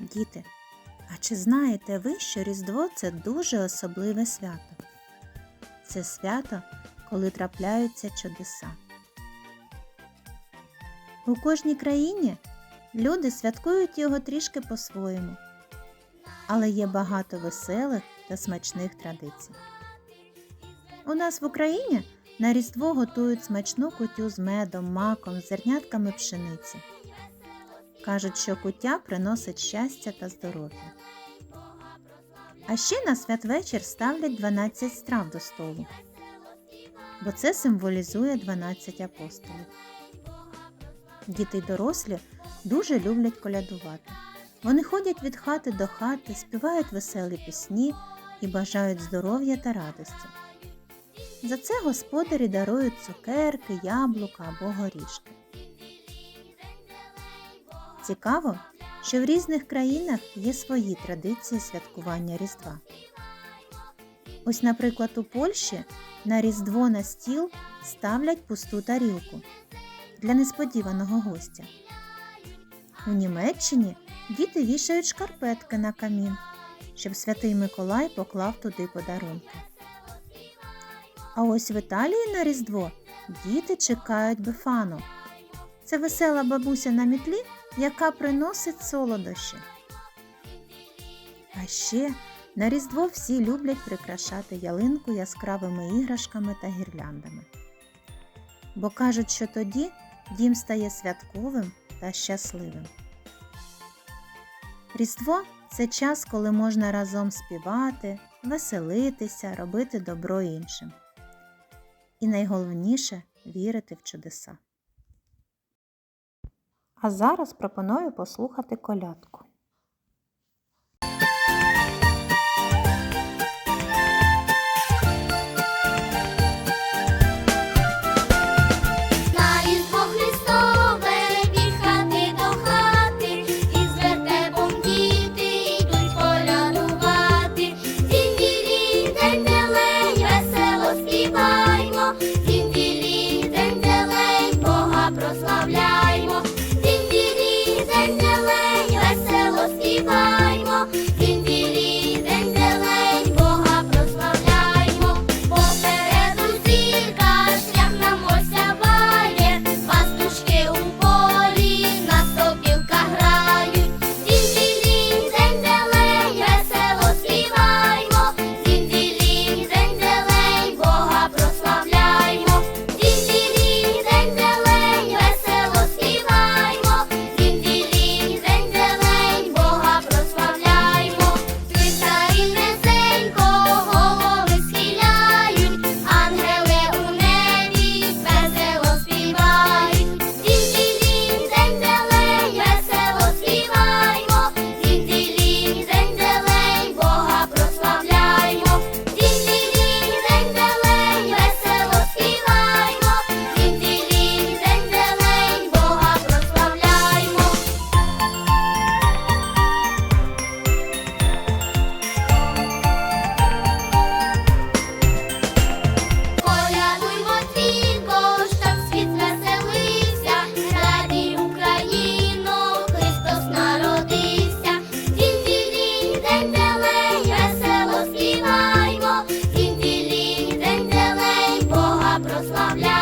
Діти, а чи знаєте ви, що Різдво це дуже особливе свято? Це свято, коли трапляються чудеса. У кожній країні люди святкують його трішки по-своєму, але є багато веселих та смачних традицій. У нас в Україні на Різдво готують смачну кутю з медом, маком, зернятками пшениці. Кажуть, що куття приносить щастя та здоров'я. А ще на святвечір ставлять 12 страв до столу, бо це символізує 12 апостолів. Діти й дорослі дуже люблять колядувати. Вони ходять від хати до хати, співають веселі пісні і бажають здоров'я та радості. За це господарі дарують цукерки, яблука або горішки. Цікаво, що в різних країнах є свої традиції святкування Різдва. Ось, наприклад, у Польщі на Різдво на стіл ставлять пусту тарілку для несподіваного гостя. У Німеччині діти вішають шкарпетки на камін, щоб святий Миколай поклав туди подарунки. А ось в Італії на Різдво діти чекають бефану. Це весела бабуся на мітлі, яка приносить солодощі. А ще на Різдво всі люблять прикрашати ялинку яскравими іграшками та гірляндами. Бо кажуть, що тоді дім стає святковим та щасливим. Різдво це час, коли можна разом співати, веселитися, робити добро іншим. І найголовніше вірити в чудеса. А зараз пропоную послухати колядку. прославляй.